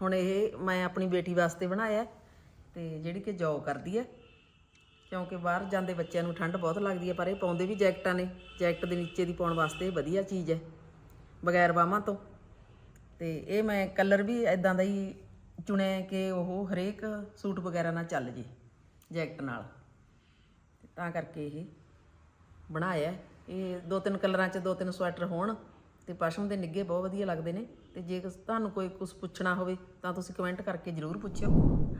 ਹੁਣ ਇਹ ਮੈਂ ਆਪਣੀ ਬੇਟੀ ਵਾਸਤੇ ਬਣਾਇਆ ਹੈ ਤੇ ਜਿਹੜੀ ਕਿ ਜੌਬ ਕਰਦੀ ਹੈ, ਕਿਉਂਕਿ ਬਾਹਰ ਜਾਂਦੇ ਬੱਚਿਆਂ ਨੂੰ ਠੰਡ ਬਹੁਤ ਲੱਗਦੀ ਹੈ, ਪਰ ਇਹ ਪਾਉਂਦੇ ਵੀ ਜੈਕਟਾਂ ਨੇ, ਜੈਕਟ ਦੇ ਨੀਚੇ ਦੀ ਪਾਉਣ ਵਾਸਤੇ ਇਹ ਵਧੀਆ ਚੀਜ਼ ਹੈ, ਬਗੈਰ ਬਾਹਾਂ ਤੋਂ। ਤੇ ਇਹ ਮੈਂ ਕਲਰ ਵੀ ਇਦਾਂ ਦਾ ਹੀ ਚੁਣਿਆ ਕਿ ਉਹ ਹਰੇਕ ਸੂਟ ਵਗੈਰਾ ਨਾਲ ਚੱਲ ਜੇ, ਜੈਕਟ ਨਾਲ। ਤਾਂ ਕਰਕੇ ਇਹ ਬਣਾਇਆ ਇਹ ਦੋ ਤਿੰਨ ਕਲਰਾਂ 'ਚ ਦੋ ਤਿੰਨ ਸਵੈਟਰ ਹੋਣ ਤੇ ਪਸ਼ਮ ਦੇ ਨਿੱਗੇ ਬਹੁਤ ਵਧੀਆ ਲੱਗਦੇ ਨੇ ਤੇ ਜੇ ਤੁਹਾਨੂੰ ਕੋਈ ਕੁਝ ਪੁੱਛਣਾ ਹੋਵੇ ਤਾਂ ਤੁਸੀਂ ਕਮੈਂਟ ਕਰਕੇ ਜਰੂਰ ਪੁੱਛਿਓ।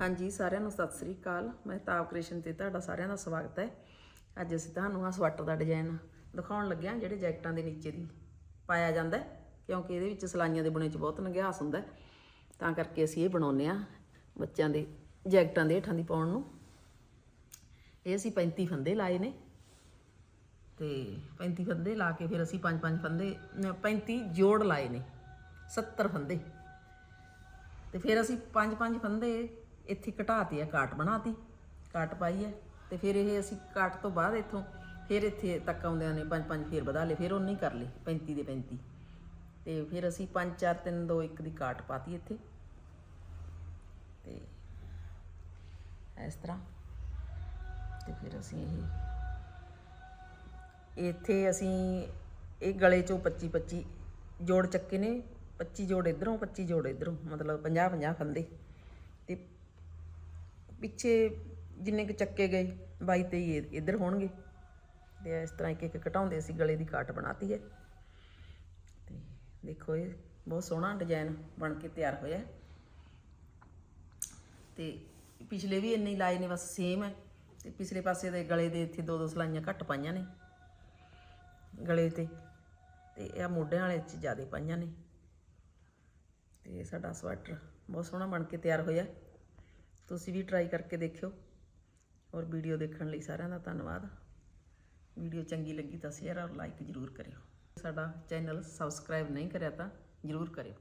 ਹਾਂਜੀ, ਸਾਰਿਆਂ ਨੂੰ ਸਤਿ ਸ੍ਰੀ ਅਕਾਲ। ਮੈਂ ਤਾਪ ਕ੍ਰਿਸ਼ਨ ਤੇ ਤੁਹਾਡਾ ਸਾਰਿਆਂ ਦਾ ਸਵਾਗਤ ਹੈ। ਅੱਜ ਅਸੀਂ ਤੁਹਾਨੂੰ ਆ ਸਵੈਟਰ ਦਾ ਡਿਜ਼ਾਈਨ ਦਿਖਾਉਣ ਲੱਗਿਆ ਜਿਹੜੇ ਜੈਕਟਾਂ ਦੇ ਨੀਚੇ ਦੀ ਪਾਇਆ ਜਾਂਦਾ ਕਿਉਂਕਿ ਇਹਦੇ ਵਿੱਚ ਸਲਾਈਆਂ ਦੇ ਬੁਣੇ 'ਚ ਬਹੁਤ ਨਿਗਿਆਸ ਹੁੰਦਾ ਤਾਂ ਕਰਕੇ ਅਸੀਂ ਇਹ ਬਣਾਉਂਦੇ ਆ ਬੱਚਿਆਂ ਦੇ ਜੈਕਟਾਂ ਦੇ ਹੇਠਾਂ ਦੀ ਪਾਉਣ ਨੂੰ। ਇਹ ਅਸੀਂ 35 ਫੰਦੇ ਲਾਏ ਨੇ। ਤੇ 35 ਫੰਦੇ ਲਾ ਕੇ ਫਿਰ ਅਸੀਂ 5-5 ਫੰਦੇ ਨ- 35 ਜੋੜ ਲਾਏ ਨੇ 70 ਫੰਦੇ। ਤੇ ਫਿਰ ਅਸੀਂ 5-5 ਫੰਦੇ ਇੱਥੇ ਘਟਾਤੀ ਆ ਕਾਟ ਬਣਾਤੀ ਕਾਟ ਪਾਈ ਹੈ ਤੇ ਫਿਰ ਇਹ ਅਸੀਂ ਕਾਟ ਤੋਂ ਬਾਅਦ ਇੱਥੋਂ ਫਿਰ ਇੱਥੇ ਤੱਕ ਆਉਂਦਿਆਂ ਨੇ 5-5 ਫੇਰ ਵਧਾ ਲਏ, ਫਿਰ ਉਹਨੇ ਕਰ ਲਏ 35 ਦੇ 35 ਤੇ ਫਿਰ ਅਸੀਂ 5-4 3 2 1 ਦੀ ਕਾਟ ਪਾਤੀ ਇੱਥੇ। ਤੇ ਇਸ ਤਰ੍ਹਾਂ। ਤੇ ਫਿਰ ਅਸੀਂ ਇਹ ਇੱਥੇ ਅਸੀਂ ਇਹ ਗਲੇ ਚੋਂ 25 25 ਜੋੜ ਚੱਕੇ ਨੇ 25 ਜੋੜ ਇਧਰੋਂ 25 ਜੋੜ ਇਧਰੋਂ, ਮਤਲਬ 50 50 ਫੰਦੇ ਤੇ ਪਿੱਛੇ ਜਿੰਨੇ ਕੁ ਚੱਕੇ ਗਏ 22 23 ਇਧਰ ਹੋਣਗੇ। ਤੇ ਇਸ ਤਰ੍ਹਾਂ ਇੱਕ ਇੱਕ ਘਟਾਉਂਦੇ ਅਸੀਂ ਗਲੇ ਦੀ ਕਾਟ ਬਣਾਤੀ ਹੈ। ਤੇ ਦੇਖੋ ਇਹ ਬਹੁਤ ਸੋਹਣਾ ਡਿਜ਼ਾਈਨ ਬਣ ਕੇ ਤਿਆਰ ਹੋਇਆ ਹੈ। ਤੇ ਪਿਛਲੇ ਵੀ ਇੰਨੇ ਲਾਏ ਨੇ, ਬਸ ਸੇਮ ਹੈ। ਤੇ ਪਿਛਲੇ ਪਾਸੇ ਦੇ ਗਲੇ ਦੇ ਇੱਥੇ ਦੋ ਦੋ ਸਲਾਈਆਂ ਘੱਟ ਪਾਈਆਂ ਨੇ। ਗਲੇ ਤੇ। ਤੇ ਇਹ ਮੋਢਿਆਂ ਵਾਲੇ ਚ ਜ਼ਿਆਦਾ ਪਾਈਆਂ ਨੇ। ਤੇ ਸਾਡਾ ਸਵੈਟਰ ਬਹੁਤ ਸੋਹਣਾ ਬਣ ਕੇ ਤਿਆਰ ਹੋਇਆ। ਤੁਸੀਂ ਵੀ ਟਰਾਈ ਕਰਕੇ ਦੇਖਿਓ। ਔਰ ਵੀਡੀਓ ਦੇਖਣ ਲਈ ਸਾਰਿਆਂ ਦਾ ਧੰਨਵਾਦ। ਵੀਡੀਓ ਚੰਗੀ ਲੱਗੀ ਤਾਂ ਸ਼ੇਅਰ ਔਰ ਲਾਈਕ ਜ਼ਰੂਰ ਕਰਿਓ। ਸਾਡਾ ਚੈਨਲ ਸਬਸਕ੍ਰਾਈਬ ਨਹੀਂ ਕਰਿਆ ਤਾਂ ਜ਼ਰੂਰ ਕਰਿਓ।